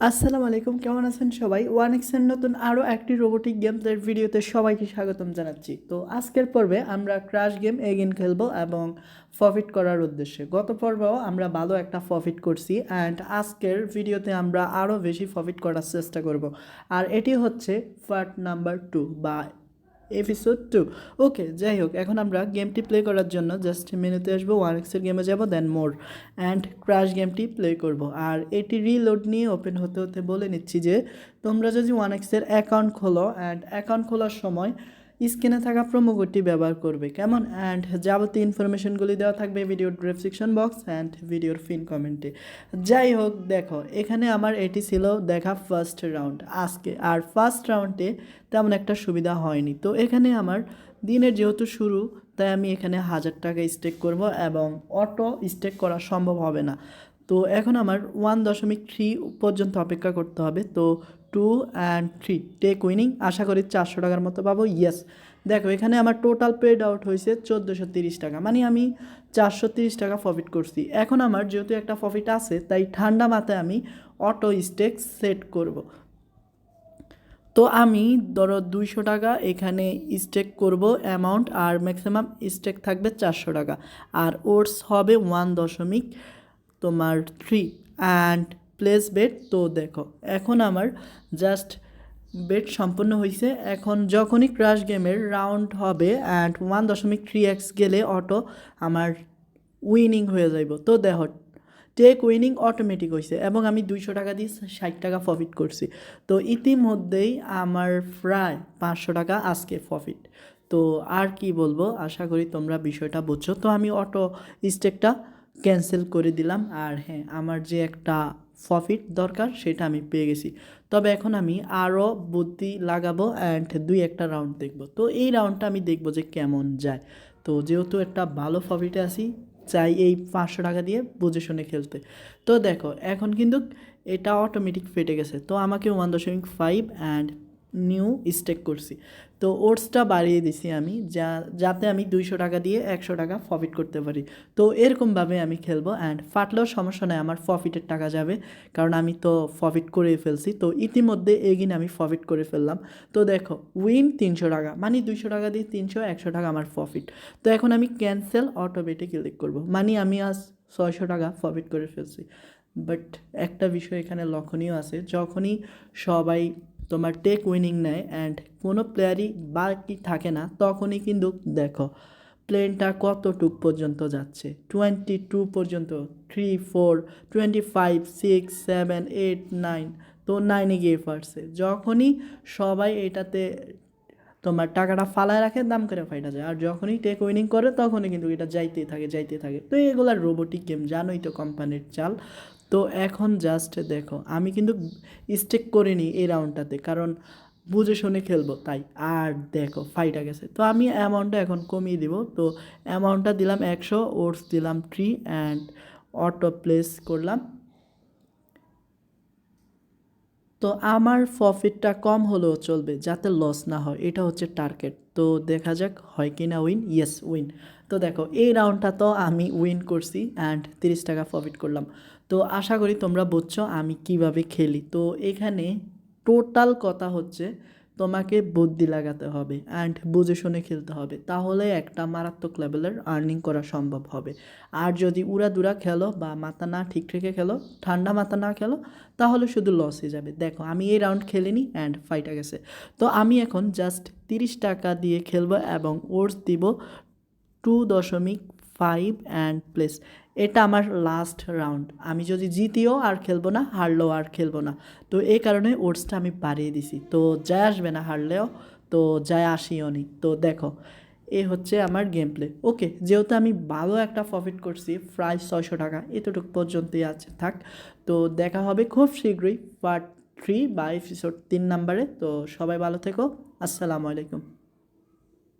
আসসালামু আলাইকুম, কেমন আছেন সবাই? ওয়ান এক্সের নতুন আরও একটি রোবোটিক গেমসের ভিডিওতে সবাইকে স্বাগতম জানাচ্ছি। তো আজকের পর্বে আমরা ক্রাশ গেম এগেন খেলব এবং প্রফিট করার উদ্দেশ্যে। গত পর্বেও আমরা ভালো একটা প্রফিট করছি অ্যান্ড আজকের ভিডিওতে আমরা আরও বেশি প্রফিট করার চেষ্টা করব। আর এটি হচ্ছে ফার্ট নাম্বার টু বা এপিসোড টু ওকে যাই হোক, এখন আমরা গেমটি প্লে করার জন্য জাস্ট মেনুতে আসব ওয়ান এক্সের গেমে যাব দেন মোর অ্যান্ড ক্রাশ গেমটি প্লে করব। আর এটি রিলোড নিয়ে ওপেন হতে হতে বলে নিচ্ছি যে, তোমরা যদি ওয়ান এক্সের অ্যাকাউন্ট খোলো অ্যান্ড অ্যাকাউন্ট খোলার সময় স্ক্রিনে থাকা প্রোমো কোডটি ব্যবহার করবে। কেমন? অ্যান্ড যাবতীয় ইনফরমেশনগুলি দেওয়া থাকবে ভিডিওর ডেসক্রিপশন বক্স অ্যান্ড ভিডিওর ফিন কমেন্টে যাই হোক, দেখো, এখানে আমার এটি ছিল দেখা ফার্স্ট রাউন্ড আজকে আর ফার্স্ট রাউন্ডে তেমন একটা সুবিধা হয়নি। তো এখানে আমার দিনের যেহেতু শুরু, তাই আমি এখানে হাজার টাকা স্টেক করব এবং অটো স্টেক করা সম্ভব হবে না। তো এখন আমার ওয়ান দশমিক থ্রি পর্যন্ত অপেক্ষা করতে হবে। তো two and three take winning আশা করি চারশো টাকার মতো পাবো। ইয়েস দেখো, এখানে আমার টোটাল পেড আউট হয়েছে চোদ্দোশো তিরিশ টাকা। মানে আমি চারশো তিরিশ টাকা প্রফিট করছি। এখন আমার যেহেতু একটা প্রফিট আছে, তাই ঠান্ডা মাথায় আমি অটো স্টেক সেট করব। তো আমি ধরো দুইশো টাকা এখানে স্টেক করব অ্যামাউন্ট আর ম্যাক্সিমাম স্টেক থাকবে চারশো টাকা। আর ওটস হবে ওয়ান দশমিক তোমার থ্রি অ্যান্ড প্লেস বেড তো দেখো, এখন আমার জাস্ট বেড সম্পূর্ণ হয়েছে এখন যখনই ক্রাশ গেমের রাউন্ড হবে অ্যান্ড ওয়ান দশমিক থ্রি এক্স গেলে অটো আমার উইনিং হয়ে যাইব। তো দেখো টেক উইনিং অটোমেটিক হয়েছে এবং আমি দুইশো টাকা দিয়ে ষাট টাকা প্রফিট করছি। তো ইতিমধ্যেই আমার প্রায় পাঁচশো টাকা আজকে প্রফিট তো আর কি বলব, আশা করি তোমরা বিষয়টা বুঝছ। তো আমি অটো স্টেকটা ক্যান্সেল করে দিলাম। আর হ্যাঁ আমার যে একটা প্রফিট দরকার, সেটা আমি পেয়ে গেছি। তবে এখন আমি আরও বুদ্ধি লাগাবো অ্যান্ড দুই একটা রাউন্ড দেখব। তো এই রাউন্ডটা আমি দেখব যে কেমন যায়। তো যেহেতু একটা ভালো প্রফিটে আছি, চাই এই পাঁচশো টাকা দিয়ে বুঝে শুনে খেলতে। তো দেখো, এখন কিন্তু এটা অটোমেটিক ফেটে গেছে। তো আমাকে ওয়ান দশমিক ফাইভ অ্যান্ড নিউ স্টেক করছি। তো ওটসটা বাড়িয়ে দিছি আমি, যা, যাতে আমি দুইশো টাকা দিয়ে একশো টাকা প্রফিট করতে পারি। তো এরকমভাবে আমি খেলব অ্যান্ড ফাটলেও সমস্যা নেই, আমার প্রফিটের টাকা যাবে, কারণ আমি তো প্রফিট করে ফেলছি। তো ইতিমধ্যে এগিন আমি প্রফিট করে ফেললাম। তো দেখো উইন তিনশো টাকা মানে দুইশো টাকা দিয়ে তিনশো, একশো টাকা আমার প্রফিট তো এখন আমি ক্যান্সেল অটোমেটিক ক্লিক করব। মানে আমি আজ ছয়শো টাকা প্রফিট করে ফেলছি। বাট একটা বিষয় এখানে লক্ষণীয় আছে, যখনই সবাই তোমার টেক উইনিং নেয় অ্যান্ড কোনো প্লেয়ারই বাকি থাকে না, তখনই কিন্তু দেখো প্লেনটা কতটুক পর্যন্ত যাচ্ছে? টোয়েন্টি টু পর্যন্ত three four twenty five six seven eight nine তো নাইনে গিয়ে পারছে যখনই সবাই এটাতে তোমার টাকাটা ফালায় রাখে, দাম করে ফাইটা যায়। আর যখনই টেক উইনিং করে, তখনই কিন্তু এটা যাইতেই থাকে যাইতে থাকে। তো এগুলা রোবোটিক গেম জানোই তো কোম্পানির চাল। তো এখন জাস্ট দেখো, আমি কিন্তু স্টেক করিনি এই রাউন্ডটাতে কারণ বুঝে শুনে খেলব, তাই। আর দেখো ফাইটা গেছে। তো আমি অ্যামাউন্টটা এখন কমিয়ে দিব। তো অ্যামাউন্টটা দিলাম একশো ওটস দিলাম ট্রি অ্যান্ড অটো প্লেস করলাম। তো আমার প্রফিটটা কম হলেও চলবে যাতে লস না হয়। এটা হচ্ছে টার্গেট তো দেখা যাক হয় কি না উইন ইয়েস উইন তো দেখো, এই রাউন্ডটা তো আমি উইন করছি অ্যান্ড তিরিশ টাকা প্রফিট করলাম। তো আশা করি তোমরা বুঝছ আমি কীভাবে খেলি। তো এখানে টোটাল কথা হচ্ছে তোমাকে বুদ্ধি লাগাতে হবে অ্যান্ড বুঝে শুনে খেলতে হবে। তাহলে একটা মারাত্মক লেভেলের আর্নিং করা সম্ভব হবে। আর যদি উড়াদুরা খেলো বা মাথা না ঠিক রেখে খেলো, ঠান্ডা মাথা না খেলো, তাহলে শুধু লস হয়ে যাবে। দেখো, আমি এই রাউন্ড খেলিনি অ্যান্ড ফাইটা গেছে। তো আমি এখন জাস্ট তিরিশ টাকা দিয়ে খেলব এবং ওটস দিব টু দশমিক ফাইভ অ্যান্ড প্লেস এটা আমার লাস্ট রাউন্ড আমি যদি জিতিও আর খেলব না, হারলেও আর খেলব না। তো এই কারণে ওটসটা আমি বাড়িয়ে দিছি। তো যায় আসবে না হারলেও, তো যায় আসিও নি। তো দেখো, এ হচ্ছে আমার গেম প্লে ওকে যেহেতু আমি ভালো একটা প্রফিট করছি, প্রায় ছয়শো টাকা, এতটুকু পর্যন্তই আছে, থাক। তো দেখা হবে খুব শীঘ্রই পার্ট থ্রি বা এপিসোড তিন নাম্বারে। তো সবাই ভালো থেকো। আসসালামু আলাইকুম।